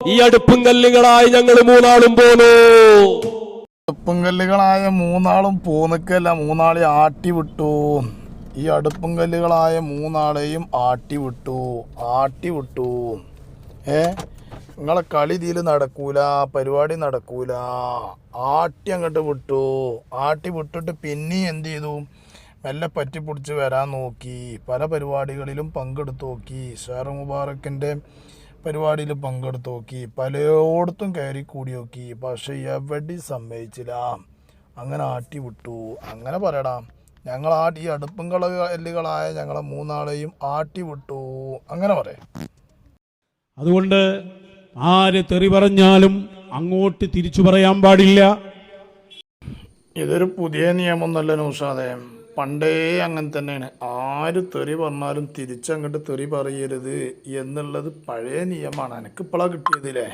ഈ അടുപ്പും കല്ലുകളായി ഞങ്ങൾ മൂന്നാളും പോന്നു. അടുപ്പും കല്ലുകളായ മൂന്നാളും പോന്നിക്കല്ല മൂന്നാളെ ആട്ടി വിട്ടു. ഈ അടുപ്പും കല്ലുകളായ മൂന്നാളെയും ആട്ടി വിട്ടു ആട്ടി വിട്ടു. ഏ? നിങ്ങളെ കളി തീൽ നടക്കൂല പരിപാടി നടക്കൂല. ആട്ടി അങ്ങോട്ട് വിട്ടു. ആട്ടി വിട്ടിട്ട് പിന്നെ എന്ത് ചെയ്തു? മെല്ലെ പറ്റിപ്പിടിച്ച് വരാൻ നോക്കി. പല പരിപാടികളിലും പങ്കെടുത്തു നോക്കി. ഷേർ മുബാറക്കിന്റെ പരിപാടിയിൽ പങ്കെടുത്ത് നോക്കി പലയിടത്തും കയറി കൂടി നോക്കി പക്ഷെ എവിടെയും സമ്മതിച്ചില്ല. അങ്ങനെ ആട്ടി വിട്ടു. അങ്ങനെ പറയടാം ഞങ്ങൾ ആ ഈ കള എല്ലുകളായ ഞങ്ങളെ മൂന്നാളെയും ആട്ടി വിട്ടു. അങ്ങനെ പറയാം അതുകൊണ്ട് ആര് തെറി പറഞ്ഞാലും അങ്ങോട്ട് തിരിച്ചു പറയാൻ പാടില്ല. ഇതൊരു പുതിയ നിയമമൊന്നുമല്ല നൗഷാദെ. പണ്ടേ അങ്ങനെ തന്നെയാണ്. ആര് തെറി പറഞ്ഞാലും തിരിച്ചങ്ങോട്ട് തെറി പറയരുത് എന്നുള്ളത് പഴയ നിയമമാണ്. എനിക്ക് ഇപ്പോഴാണ് കിട്ടിയതില്ലേ?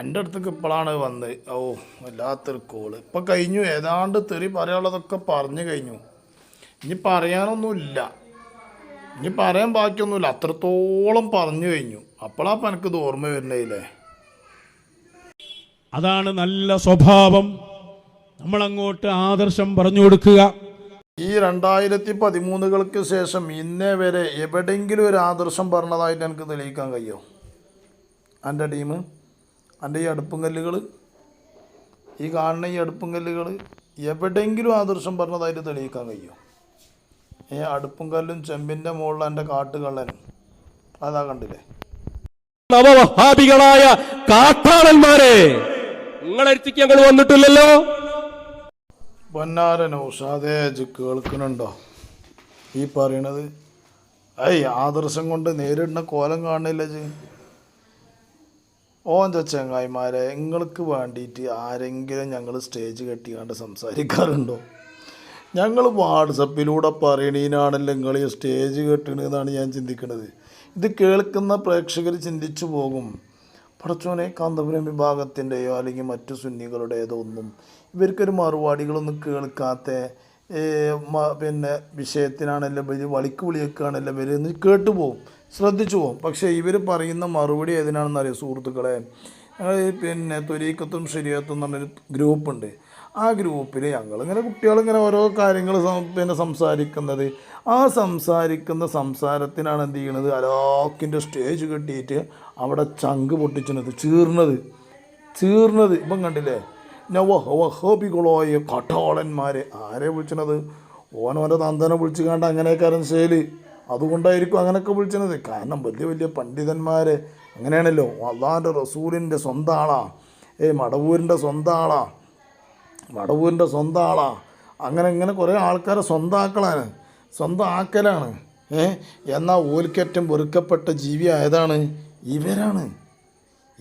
എന്റെ അടുത്തേക്ക് ഇപ്പോഴാണ് വന്നത്. ഓ വല്ലാത്തൊരു കോൾ. ഇപ്പം കഴിഞ്ഞു. ഏതാണ്ട് തെറി പറയാനുള്ളതൊക്കെ പറഞ്ഞു കഴിഞ്ഞു. ഇനി പറയാനൊന്നുമില്ല. ഇനി പറയാൻ ബാക്കിയൊന്നുമില്ല. അത്രത്തോളം പറഞ്ഞു കഴിഞ്ഞു. അപ്പോഴാപ്പം എനിക്കിത് ഓർമ്മ വരുന്നതില്ലേ അതാണ് നല്ല സ്വഭാവം. നമ്മളങ്ങോട്ട് ആദർശം പറഞ്ഞു കൊടുക്കുക. ഈ രണ്ടായിരത്തി പതിമൂന്നുകൾക്ക് ശേഷം ഇന്നേ വരെ എവിടെയെങ്കിലും ഒരു ആദർശം പറഞ്ഞതായിട്ട് എനിക്ക് തെളിയിക്കാൻ കഴിയുമോ എന്റെ ടീം എന്റെ ഈ അടുപ്പും കല്ലുകൾ ഈ കാണുന്ന ഈ അടുപ്പും കല്ലുകൾ എവിടെയെങ്കിലും ആദർശം പറഞ്ഞതായിട്ട് തെളിയിക്കാൻ കഴിയുമോ ഈ അടുപ്പും കല്ലും ചെമ്പിന്റെ മുകളിൽ എന്റെ കാട്ടുകള്ളനും അതാ കണ്ടില്ലേ? നവവഹാബികളായ കാട്ടാളന്മാരെ നിങ്ങളെ ഞങ്ങൾ വന്നിട്ടില്ലല്ലോ? പൊന്നാര നൗഷാദേ കേൾക്കുന്നുണ്ടോ? ഈ പറയണത്. ഐ ആദർശം കൊണ്ട് നേരിടുന്ന കോലം കാണില്ല ജി? ഓൻ ചങ്ങായിമാരെ നിങ്ങൾക്ക് വേണ്ടിയിട്ട് ആരെങ്കിലും ഞങ്ങൾ സ്റ്റേജ് കെട്ടിക്കാണ്ട് സംസാരിക്കാറുണ്ടോ? ഞങ്ങൾ വാട്സപ്പിലൂടെ പറയണീനാണല്ലോ നിങ്ങൾ ഈ സ്റ്റേജ് കെട്ടണെന്നാണ് ഞാൻ ചിന്തിക്കുന്നത് ഇത് കേൾക്കുന്ന പ്രേക്ഷകർ ചിന്തിച്ചു പോകും. പടച്ചോനെ കാന്തപുരം വിഭാഗത്തിന്റെയോ അല്ലെങ്കിൽ മറ്റു സുന്നികളുടേതോ ഒന്നും ഇവർക്കൊരു മറുപടികളൊന്നും കേൾക്കാത്ത പിന്നെ വിഷയത്തിനാണല്ലോ ഇവർ വളിക്ക് വിളിയൊക്കെയാണല്ലോ ഇവർ എന്ന് കേട്ടു പോകും ശ്രദ്ധിച്ചു പോകും പക്ഷേ ഇവർ പറയുന്ന മറുപടി ഏതിനാണെന്ന് അറിയാം സുഹൃത്തുക്കളെ? ഞങ്ങൾ പിന്നെ തൊരീക്കത്തും ശരിയത്തും എന്ന് പറഞ്ഞൊരു ഗ്രൂപ്പുണ്ട്. ആ ഗ്രൂപ്പിൽ ഞങ്ങളിങ്ങനെ കുട്ടികളിങ്ങനെ ഓരോ കാര്യങ്ങൾ പിന്നെ സംസാരിക്കുന്നത്. ആ സംസാരിക്കുന്ന സംസാരത്തിനാണ് എന്ത് ചെയ്യണത്? അലാക്കിന്റെ സ്റ്റേജ് കെട്ടിയിട്ട് അവിടെ ചങ്ക് പൊട്ടിച്ചത് ചീർണത് ചീർണത് ഇപ്പം കണ്ടില്ലേ? നവഹോബികളോയ കഠോളന്മാരെ ആരെ വിളിച്ചണത്? ഓനോന്റെ നന്ദനെ വിളിച്ചു കണ്ട അങ്ങനെയൊക്കെ ശൈലി. അതുകൊണ്ടായിരിക്കും അങ്ങനെയൊക്കെ വിളിച്ചത് കാരണം വലിയ വലിയ പണ്ഡിതന്മാരെ അങ്ങനെയാണല്ലോ. അള്ളാന്റെ റസൂലിന്റെ സ്വന്തം ആളാ. ഏ മടവൂരിന്റെ സ്വന്തം ആളാ. മടവൂരിന്റെ സ്വന്തം ആളാ. അങ്ങനെ ഇങ്ങനെ കുറേ ആൾക്കാരെ സ്വന്താക്കളാണ്. സ്വന്തം ആക്കലാണ്. ഏ? എന്നാൽ ഓൽക്കറ്റം വെറുക്കപ്പെട്ട ജീവി ആയതാണ് ഇവരാണ്.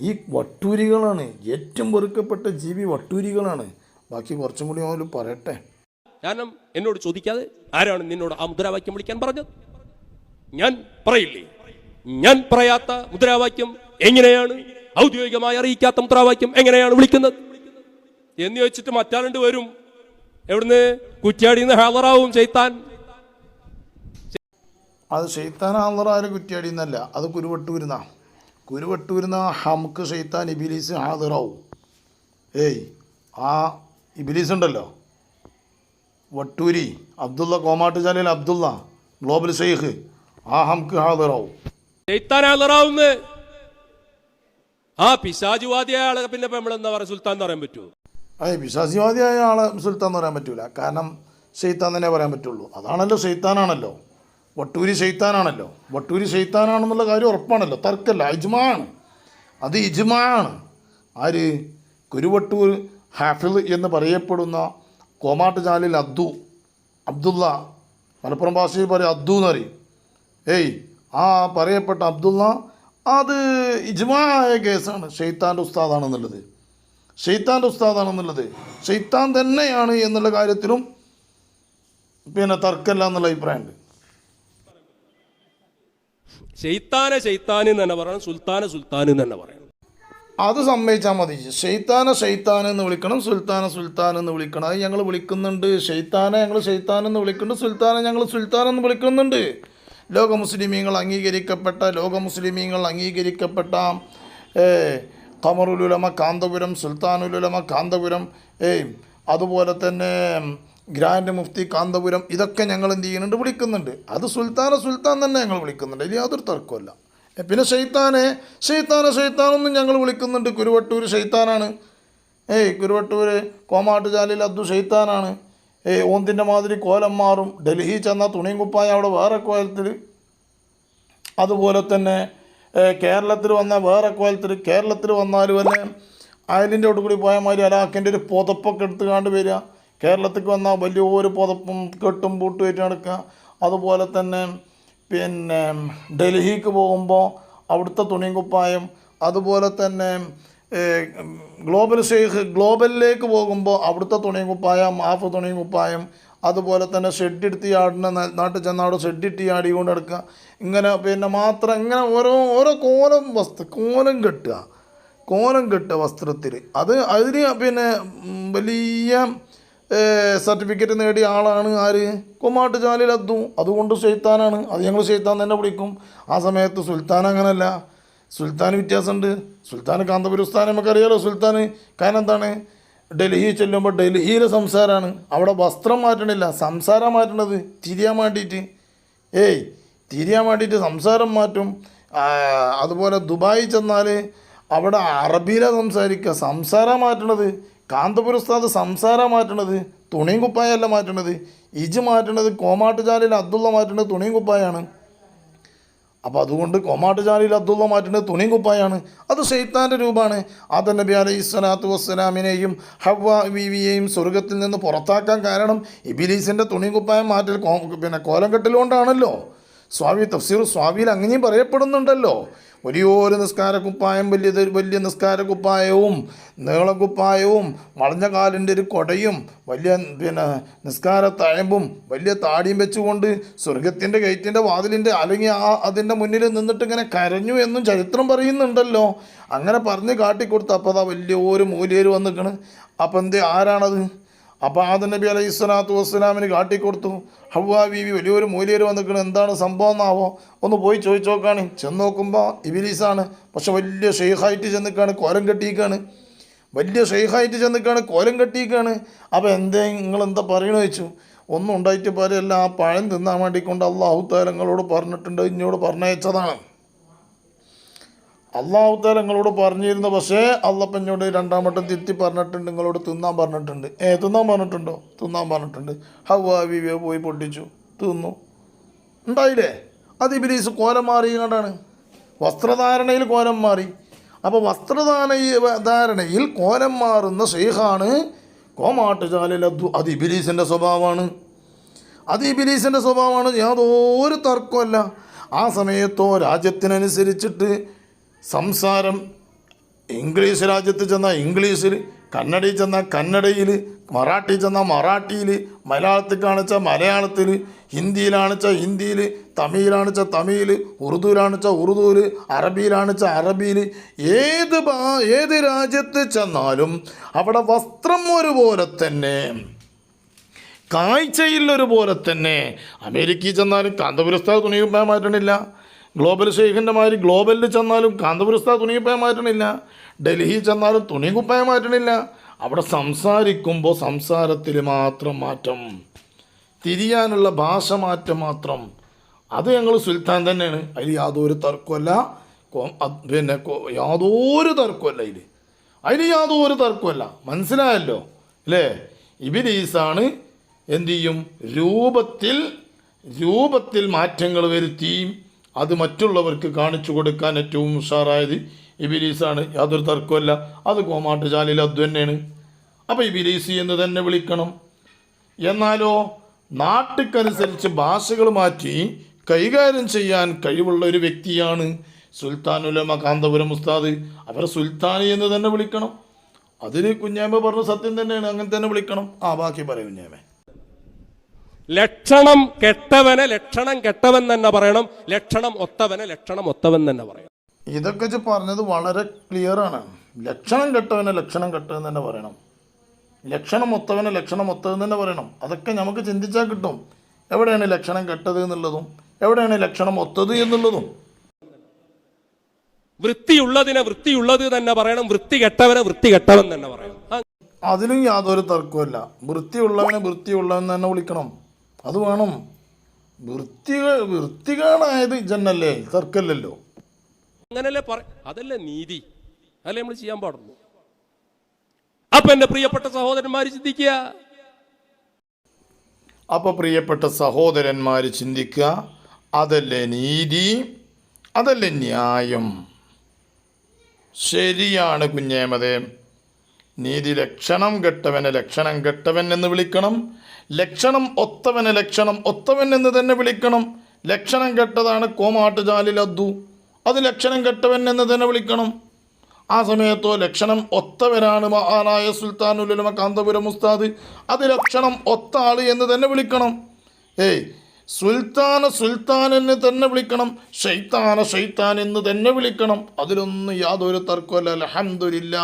ഈ വട്ടൂരികളാണ്. ഏറ്റവും വെറുക്കപ്പെട്ട ജീവി വട്ടൂരികളാണ്. ബാക്കി കുറച്ചും കൂടി അവർ പറയട്ടെ. കാരണം എന്നോട് ചോദിക്കാതെ ആരാണ് നിന്നോട് ആ മുദ്രാവാക്യം വിളിക്കാൻ പറഞ്ഞത്? ഞാൻ പറയില്ലേ? ഞാൻ പറയാത്ത മുദ്രാവാക്യം എങ്ങനെയാണ്? ഔദ്യോഗികമായി അറിയിക്കാത്ത മുദ്രാവാക്യം എങ്ങനെയാണ് വിളിക്കുന്നത്? എന്ന് ചോദിച്ചിട്ട് മറ്റാളുണ്ട് വരും. എവിടുന്ന്? കുറ്റിയാടി നിന്ന് ഹാളറാവും ചെയ്ത്താൻ അത് ഷെയ്ത്താൻ ആളറാരും കുറ്റിയടിയെന്നല്ല അത് കുരുവട്ടൂരുന്ന. കുരുവട്ടൂരുന്ന ഹംക്ക് ഷെയ്ത്താൻ ഇബിലീസ് ഹാദിറാവും. ഏയ് ആ ഇബിലീസ് ഉണ്ടല്ലോ വട്ടൂരി അബ്ദുള്ള കോമാട്ട് ജാലയിൽ അബ്ദുള്ള ഗ്ലോബൽ ഷെയ്ഖ് ആ ഹംക്ക് ഹാദിറാവും. ഷെയ്ത്താൻ ഹാദിറാവുന്ന്? ആ പിശാചിവാദിയായ ആളെ പിന്നെ നമ്മൾ എന്താ പറയുക സുൽത്താൻ എന്ന് പറയാൻ പറ്റുമോ അതെ പിശാചിവാദിയായ ആളെ സുൽത്താൻ എന്ന് പറയാൻ പറ്റൂല. കാരണം ഷെയ്ത്താൻ തന്നെ പറയാൻ പറ്റുള്ളൂ. അതാണല്ലോ ഷെയ്ത്താനാണല്ലോ വട്ടൂരി ഷെയ്ത്താനാണല്ലോ വട്ടൂരി ഷെയ്ത്താനാണെന്നുള്ള കാര്യം ഉറപ്പാണല്ലോ. തർക്കല്ല ഇജ്മാണ് അത് ഇജ്മാണ് ആര്? കുരുവട്ടൂർ ഹാഫിൽ എന്ന് പറയപ്പെടുന്ന കോമാട്ട് ചാലിൽ അബ്ദു. അബ്ദുള്ള. മലപ്പുറം ഭാഷയിൽ പറയും അബ്ദു എന്ന് പറയും. ഏയ് ആ പറയപ്പെട്ട അബ്ദുള്ള അത് ഇജ്മായ കേസാണ്. ഷെയ്ത്താന്റെ ഉസ്താദാണെന്നുള്ളത്. ഷെയ്ത്താന്റെ ഉസ്താദാണെന്നുള്ളത്. ഷെയ്ത്താൻ തന്നെയാണ് എന്നുള്ള കാര്യത്തിലും പിന്നെ തർക്കമല്ല എന്നുള്ള അഭിപ്രായമുണ്ട്. ചെയ്ത്താനെ ഷെയ്ത്താൻ എന്ന് തന്നെ പറയണം സുൽത്താന സുൽത്താൻ എന്ന് തന്നെ പറയണം. അത് സമ്മതിച്ചാൽ മതി. ഷെയ്ത്താനെ ഷെയ്ത്താൻ എന്ന് വിളിക്കണം സുൽത്താന സുൽത്താൻ എന്ന് വിളിക്കണം. അത് ഞങ്ങൾ വിളിക്കുന്നുണ്ട്. ഷെയ്ത്താനെ ഞങ്ങൾ ഷെയ്ത്താൻ എന്ന് വിളിക്കുന്നുണ്ട് സുൽത്താനെ ഞങ്ങൾ സുൽത്താൻ എന്ന് വിളിക്കുന്നുണ്ട്. ലോക മുസ്ലിമീങ്ങൾ അംഗീകരിക്കപ്പെട്ട ലോക മുസ്ലിമീങ്ങൾ അംഗീകരിക്കപ്പെട്ട കമറുലുലമ കാന്തപുരം സുൽത്താനുലുലമ കാന്തപുരം അതുപോലെ തന്നെ ഗ്രാൻഡ് മുഫ്തി കാന്തപുരം ഇതൊക്കെ ഞങ്ങൾ എന്ത് ചെയ്യുന്നുണ്ട്? വിളിക്കുന്നുണ്ട്. അത് സുൽത്താനെ സുൽത്താൻ തന്നെ ഞങ്ങൾ വിളിക്കുന്നുണ്ട്. ഇത് യാതൊരു തർക്കമല്ല പിന്നെ ഷെയ്ത്താനെ ഷെയ്ത്താനെ ഷെയ്ത്താനൊന്നും ഞങ്ങൾ വിളിക്കുന്നുണ്ട്. കുരുവട്ടൂർ ഷെയ്ത്താനാണ് ഏയ് കുരുവട്ടൂർ കോമാട്ടുചാലിൽ അബ്ദു ഷെയ്ത്താനാണ് ഏയ് ഓന്തിന്റെ മാതിരി കോലം മാറും. ഡൽഹി ചെന്ന തുണിയും കുപ്പായ അവിടെ വേറെ കോലത്തിൽ. അതുപോലെ തന്നെ കേരളത്തിൽ വന്ന വേറെ കോലത്തിൽ. കേരളത്തിൽ വന്നാൽ തന്നെ അയലിന്റെ കൂടി പോയ മാതിരി അലാക്കിന്റെ ഒരു പുതപ്പൊക്കെ എടുത്തുകാണ്ട് വരിക. കേരളത്തിലേക്ക് വന്നാൽ വലിയൊരു പുതപ്പും കെട്ടും പൂട്ടും ആയിട്ട് നടക്കുക അതുപോലെ തന്നെ പിന്നെ ഡൽഹിക്ക് പോകുമ്പോൾ അവിടുത്തെ തുണിയും കുപ്പായം അതുപോലെ തന്നെ ഗ്ലോബൽ ഷെയ്ഖ് ഗ്ലോബലിലേക്ക് പോകുമ്പോൾ അവിടുത്തെ തുണിയും കുപ്പായം ഹാഫ് തുണിയും കുപ്പായം അതുപോലെ തന്നെ ഷെഡ് ആടിനെ നാട്ടിൽ ചെന്ന അവിടെ ഷെഡ് ഇട്ട് ആടി കൊണ്ട് എടുക്കുക ഇങ്ങനെ പിന്നെ മാത്രം ഇങ്ങനെ ഓരോ ഓരോ കോലം വസ്തു കോലം കെട്ടുക. കോലം കെട്ടുക വസ്ത്രത്തിൽ. അത് അതിന് പിന്നെ വലിയ സർട്ടിഫിക്കറ്റ് നേടിയ ആളാണ് ആര്? കൊമാട്ട് ജാലിൽ അദ്ദു അതുകൊണ്ട് ഷെയ്ത്താനാണ് അത് ഞങ്ങൾ ഷെയ്ത്താൻ തന്നെ വിളിക്കും. ആ സമയത്ത് സുൽത്താൻ അങ്ങനല്ല. സുൽത്താൻ വ്യത്യാസമുണ്ട് സുൽത്താൻ കാന്തപുര ഉസ്താൻ നമുക്കറിയാലോ. സുൽത്താൻ കാരണം എന്താണ്? ഡൽഹി ചെല്ലുമ്പോൾ ഡൽഹിയിലെ സംസാരമാണ് അവിടെ വസ്ത്രം മാറ്റണില്ല. സംസാരം മാറ്റണത് തിരിയാൻ വേണ്ടിയിട്ട് ഏയ് തിരിയാൻ വേണ്ടിയിട്ട് സംസാരം മാറ്റും. അതുപോലെ ദുബായി ചെന്നാൽ അവിടെ അറബിയിലാണ് സംസാരിക്കുക സംസാരം മാറ്റണത് കാന്തപുര ഉസ്താദ് സംസാരം മാറ്റണത് തുണിയും കുപ്പായല്ല മാറ്റണത്. ഇജ് മാറ്റണത് കോമാട്ടുചാലിൽ അബ്ദുള്ള മാറ്റണത് തുണിയും കുപ്പായാണ്. അപ്പോൾ അതുകൊണ്ട് കോമാട്ടുചാലിൽ അബ്ദുള്ള മാറ്റുന്നത് തുണിയും കുപ്പായാണ്. അത് ഷെയ്ത്താന്റെ രൂപമാണ് ആദൻ നബി അലൈഹി സ്വലാത്തു വസ്സലാമിനെയും ഹവ്വ ബീവിയെയും സ്വർഗത്തിൽ നിന്ന് പുറത്താക്കാൻ കാരണം ഇബിലീസിന്റെ തുണിയും കുപ്പായം മാറ്റൽ പിന്നെ കോലം കെട്ടലുകൊണ്ടാണല്ലോ സ്വാമി തഫ്സീർ സ്വാമിയിൽ അങ്ങനെയും പറയപ്പെടുന്നുണ്ടല്ലോ. വലിയൊരു നിസ്കാരക്കുപ്പായം വലിയ വലിയ നിസ്കാരക്കുപ്പായവും നീളക്കുപ്പായവും വളഞ്ഞ കാലിന്റെ ഒരു കൊടയും വലിയ പിന്നെ നിസ്കാര തഴമ്പും വലിയ താടിയും വെച്ചുകൊണ്ട് സ്വർഗത്തിന്റെ ഗേറ്റിന്റെ വാതിലിന്റെ അല്ലെങ്കിൽ ആ അതിന്റെ മുന്നിൽ നിന്നിട്ട് ഇങ്ങനെ കരഞ്ഞു എന്നും ചരിത്രം പറയുന്നുണ്ടല്ലോ. അങ്ങനെ പറഞ്ഞ് കാട്ടിക്കൊടുത്ത് അപ്പോൾ അതാ വലിയ ഒരു മൂലിയർ വന്നിക്കണ്. അപ്പം എന്ത് ആരാണത്? അപ്പോൾ ആദ നബി അലൈഹി സ്വലാത്തു വസ്സലാമിന് കാട്ടിക്കൊടുത്തു. ഹവ്വാ ബീവി വലിയൊരു മൂലിയർ വന്നിക്കണ് എന്താണ് സംഭവം എന്നാവോ? ഒന്ന് പോയി ചോദിച്ചു നോക്കാണ് ചെന്ന് നോക്കുമ്പോൾ ഇബിലീസാണ്. പക്ഷെ വലിയ ഷെയ്ഖായിട്ട് ചെന്നിക്കാണ് കോലം കെട്ടിയിക്കാണ് വലിയ ഷെയ്ഖായിട്ട് ചെന്നിക്കാണ് കോലം കെട്ടിയിക്കാണ് അപ്പോൾ എന്തേ നിങ്ങൾ എന്താ പറയണോ ചോദിച്ചു. ഒന്നും ഉണ്ടായിട്ട് പോലെയല്ല ആ പഴം തിന്നാൻ വേണ്ടി കൊണ്ട് അള്ളാഹു താരങ്ങളോട് പറഞ്ഞിട്ടുണ്ട്. ഇഞ്ഞോട് പറഞ്ഞയച്ചതാണ്. അള്ളാഹു താല നിങ്ങളോട് പറഞ്ഞിരുന്നു പക്ഷേ അള്ളപ്പഞ്ഞോട് രണ്ടാമട്ടം തിരുത്തി പറഞ്ഞിട്ടുണ്ട് നിങ്ങളോട് തിന്നാൻ പറഞ്ഞിട്ടുണ്ട്. ഏ തിന്നാൻ പറഞ്ഞിട്ടുണ്ടോ? തിന്നാൻ പറഞ്ഞിട്ടുണ്ട്. ഹവാവി വിവേ പോയി പൊട്ടിച്ചു. തിന്നു. ഉണ്ടായില്ലേ? അത് ഇബിലീസ് കോലം മാറി കണ്ടാണ് വസ്ത്രധാരണയിൽ കോലം മാറി. അപ്പോൾ വസ്ത്രധാരണ ധാരണയിൽ കോലം മാറുന്ന ഷെയ്ഖാണ് കോമാട്ടുചാലിൽ അത് അത് ഇബിലീസിന്റെ സ്വഭാവമാണ്. അത് ഇബിലീസിന്റെ സ്വഭാവമാണ്. യാതൊരു തർക്കമല്ല ആ സമയത്തോ രാജ്യത്തിനനുസരിച്ചിട്ട് സംസാരം ഇംഗ്ലീഷ് രാജ്യത്ത് ചെന്നാൽ ഇംഗ്ലീഷിൽ കന്നഡയിൽ ചെന്നാൽ കന്നഡയിൽ മറാഠി ചെന്നാൽ മറാഠിയിൽ മലയാളത്തിൽ കാണിച്ചാൽ മലയാളത്തിൽ ഹിന്ദിയിലാണിച്ചാൽ ഹിന്ദിയിൽ തമിഴിലാണിച്ചാൽ തമിഴിൽ ഉറുദുവിലാണിച്ചാൽ ഉറുദുവിൽ അറബിയിലാണിച്ചാൽ അറബിയിൽ ഏത് ഭാ ഏത് രാജ്യത്ത് ചെന്നാലും അവിടെ വസ്ത്രം ഒരുപോലെ തന്നെ കാഴ്ചയിൽ ഒരുപോലെ തന്നെ. അമേരിക്കയിൽ ചെന്നാലും കാന്തപുരസ്ഥ തുണിയുമ്പോൾ മാറ്റണില്ല. ഗ്ലോബൽ ഷെയ്ഖിന്റെ മാതിരി ഗ്ലോബലിൽ ചെന്നാലും കാന്തപുരസ്ഥ തുണിയുപ്പാൻ മാറ്റണില്ല. ഡൽഹി ചെന്നാലും തുണി കുപ്പായം മാറ്റണില്ല. അവിടെ സംസാരിക്കുമ്പോൾ സംസാരത്തിൽ മാത്രം മാറ്റം. തിരിയാനുള്ള ഭാഷ മാറ്റം മാത്രം. അത് ഞങ്ങൾ സുൽത്താൻ തന്നെയാണ്. അതിൽ യാതൊരു തർക്കമല്ല പിന്നെ യാതൊരു തർക്കമല്ല അതിൽ അതിൽ യാതൊരു തർക്കമല്ല മനസ്സിലായല്ലോ? അല്ലേ? ഇബിലീസാണ് എന്തു ചെയ്യും? രൂപത്തിൽ രൂപത്തിൽ മാറ്റങ്ങൾ വരുത്തി അത് മറ്റുള്ളവർക്ക് കാണിച്ചു കൊടുക്കാൻ ഏറ്റവും ഉഷാറായത് ഇബിലീസാണ്. യാതൊരു തർക്കമല്ല അത് കോമാട്ടുചാലിൽ അത് തന്നെയാണ്. അപ്പോൾ ഇബിലീസി എന്ന് തന്നെ വിളിക്കണം. എന്നാലോ നാട്ടിക്കനുസരിച്ച് ഭാഷകൾ മാറ്റി കൈകാര്യം ചെയ്യാൻ കഴിവുള്ള ഒരു വ്യക്തിയാണ് സുൽത്താൻ ഉലമ കാന്തപുരം ഉസ്താദ്. അവരെ സുൽത്താനി എന്ന് തന്നെ വിളിക്കണം. അതിന് കുഞ്ഞാമ്മ പറഞ്ഞ സത്യം തന്നെയാണ്. അങ്ങനെ തന്നെ വിളിക്കണം. ആ ബാക്കി പറയും കുഞ്ഞാമ്മ ലക്ഷണം കെട്ടവനെ ലക്ഷണം കെട്ടവൻ തന്നെ പറയണം ലക്ഷണം ഒത്തവനെ ലക്ഷണം ഒത്തവൻ തന്നെ പറയണം. ഇതൊക്കെ വെച്ച് പറഞ്ഞത് വളരെ ക്ലിയർ ആണ്. ലക്ഷണം കെട്ടവനെ ലക്ഷണം കെട്ടവൻ തന്നെ പറയണം. ലക്ഷണം ഒത്തവനെ ലക്ഷണം ഒത്തവൻ തന്നെ പറയണം. അതൊക്കെ നമുക്ക് ചിന്തിച്ചാൽ കിട്ടും. എവിടെയാണ് ലക്ഷണം കെട്ടത് എന്നുള്ളതും എവിടെയാണ് ലക്ഷണം ഒത്തത് എന്നുള്ളതും? വൃത്തിയുള്ളതിനെ വൃത്തിയുള്ളത് തന്നെ പറയണം വൃത്തി കെട്ടവനെ വൃത്തി കെട്ടവൻ തന്നെ പറയണം. അതിനും അതിലും യാതൊരു തർക്കമല്ല വൃത്തിയുള്ളവനെ വൃത്തിയുള്ളവൻ തന്നെ വിളിക്കണം. അത് വേണം. വൃത്തി വൃത്തികാണായത് ജനല്ലേ തർക്കല്ലല്ലോ. അങ്ങനല്ലേ പറ അതല്ലേ നീതി. അതല്ലേ നമ്മൾ ചെയ്യാൻ പാടുള്ളൂ. അപ്പൊ എന്റെ പ്രിയപ്പെട്ട സഹോദരന്മാര് ചിന്തിക്കുക. അപ്പൊ പ്രിയപ്പെട്ട സഹോദരന്മാർ ചിന്തിക്കുക. അതല്ലേ നീതി? അതല്ലേ ന്യായം? ശരിയാണ് കുഞ്ഞേമതേ. നീതി ലക്ഷണം കെട്ടവനെ ലക്ഷണം കെട്ടവൻ എന്ന് വിളിക്കണം. ലക്ഷണം ഒത്തവന് ലക്ഷണം. ഒത്തവൻ എന്ന് തന്നെ വിളിക്കണം. ലക്ഷണം കെട്ടതാണ് കോമാട്ടുചാലിൽ അദ്ദു. അത് ലക്ഷണം കെട്ടവൻ എന്ന് തന്നെ വിളിക്കണം. ആ സമയത്തോ ലക്ഷണം ഒത്തവരാണ് മഹാനായ സുൽത്താനുലുലമ കാന്തപുരം ഉസ്താദ്. അത് ലക്ഷണം ഒത്ത ആൾ എന്ന് തന്നെ വിളിക്കണം. ഏയ് സുൽത്താന സുൽത്താൻ എന്ന് തന്നെ വിളിക്കണം. ഷെയ്ത്താന ഷെയ്ത്താൻ എന്ന് തന്നെ വിളിക്കണം. അതിലൊന്നും യാതൊരു തർക്കമല്ല അലഹമില്ല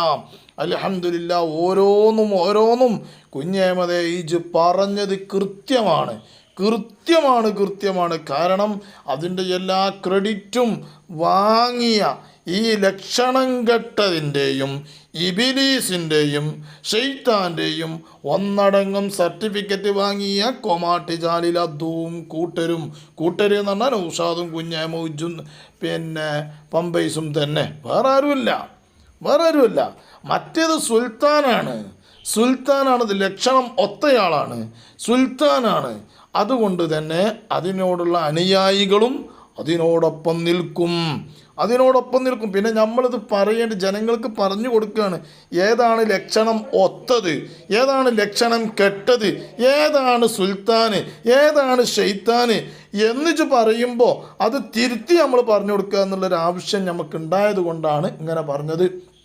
അലഹമില്ല ഓരോന്നും ഓരോന്നും. കുഞ്ഞേമതേ ഈജ് പറഞ്ഞത് കൃത്യമാണ്. കൃത്യമാണ് കൃത്യമാണ്. കാരണം അതിന്റെ എല്ലാ ക്രെഡിറ്റും വാങ്ങിയ ഈ ലക്ഷണം കെട്ടതിന്റെയും ഇബിലീസിന്റെയും ഷെയ്ത്താന്റെയും ഒന്നടങ്കം സർട്ടിഫിക്കറ്റ് വാങ്ങിയ കൊമാട്ടിജാലിൽ അദ്ദുവും കൂട്ടരും. കൂട്ടര് എന്ന് പറഞ്ഞാൽ ഉഷാദും കുഞ്ഞാമൂജും പിന്നെ പമ്പൈസും തന്നെ. വേറെ ആരുമില്ല. വേറെ ആരുമില്ല. മറ്റേത് സുൽത്താനാണ്. സുൽത്താനാണത് ലക്ഷണം ഒത്തയാളാണ്. സുൽത്താനാണ്. അതുകൊണ്ട് തന്നെ അതിനോടുള്ള അനുയായികളും അതിനോടൊപ്പം നിൽക്കും. അതിനോടൊപ്പം നിൽക്കും. പിന്നെ നമ്മളിത് പറയേണ്ട ജനങ്ങൾക്ക് പറഞ്ഞു കൊടുക്കുകയാണ്. ഏതാണ് ലക്ഷണം? ഒത്തത്. ഏതാണ് ലക്ഷണം? കെട്ടത്. ഏതാണ് സുൽത്താന്? ഏതാണ് ഷെയ്ത്താന് എന്നിച്ച് പറയുമ്പോൾ അത് തിരുത്തി നമ്മൾ പറഞ്ഞു കൊടുക്കുക എന്നുള്ളൊരു ആവശ്യം നമുക്ക് ഉണ്ടായത് കൊണ്ടാണ് ഇങ്ങനെ പറഞ്ഞത്.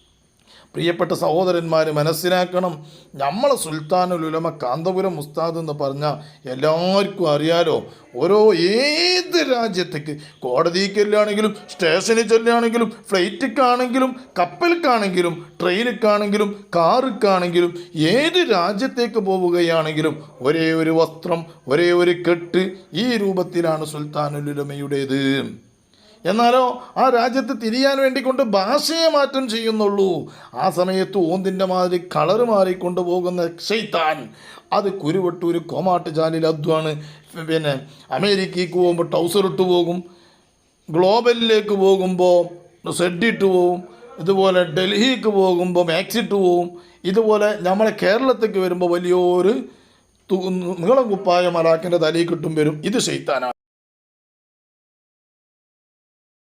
പ്രിയപ്പെട്ട സഹോദരന്മാർ മനസ്സിലാക്കണം. നമ്മളെ സുൽത്താനുൽ ഉലമ കാന്തപുരം ഉസ്താദ് എന്ന് പറഞ്ഞാൽ എല്ലാവർക്കും അറിയാലോ. ഓരോ ഏത് രാജ്യത്തേക്ക് കോടതി സ്റ്റേഷനിൽ ചെല്ലുകയാണെങ്കിലും ഫ്ലൈറ്റിക്കാണെങ്കിലും കപ്പലിക്കാണെങ്കിലും ട്രെയിനിക്കാണെങ്കിലും കാറിക്കാണെങ്കിലും ഏത് രാജ്യത്തേക്ക് പോവുകയാണെങ്കിലും ഒരേ ഒരു വസ്ത്രം ഒരേ ഒരു കെട്ട് ഈ രൂപത്തിലാണ് സുൽത്താനുൽ ഉലമയുടേത്. എന്നാലോ ആ രാജ്യത്ത് തിരിയാൻ വേണ്ടി കൊണ്ട് ഭാഷയെ മാറ്റം ചെയ്യുന്നുള്ളൂ. ആ സമയത്ത് ഓന്തിന്റെ മാതിരി കളറ് മാറിക്കൊണ്ട് പോകുന്ന ഷെയ്ത്താൻ അത് കുരുവട്ടൂർ കോമാട്ട് ചാലിൽ അദ്വാണ് പിന്നെ അമേരിക്കയ്ക്ക് പോകുമ്പോൾ ടൗസർ ഇട്ട് പോകും. ഗ്ലോബലിലേക്ക് പോകുമ്പോൾ സെഡിട്ട് പോകും ഇതുപോലെ ഡൽഹിക്ക് പോകുമ്പോൾ മാക്സിട്ട് പോകും ഇതുപോലെ നമ്മളെ കേരളത്തേക്ക് വരുമ്പോൾ വലിയൊരു നീളം കുപ്പായ മലാക്കിന്റെ തലയിൽ കിട്ടും വരും. ഇത് ഷെയ്ത്താനാണ്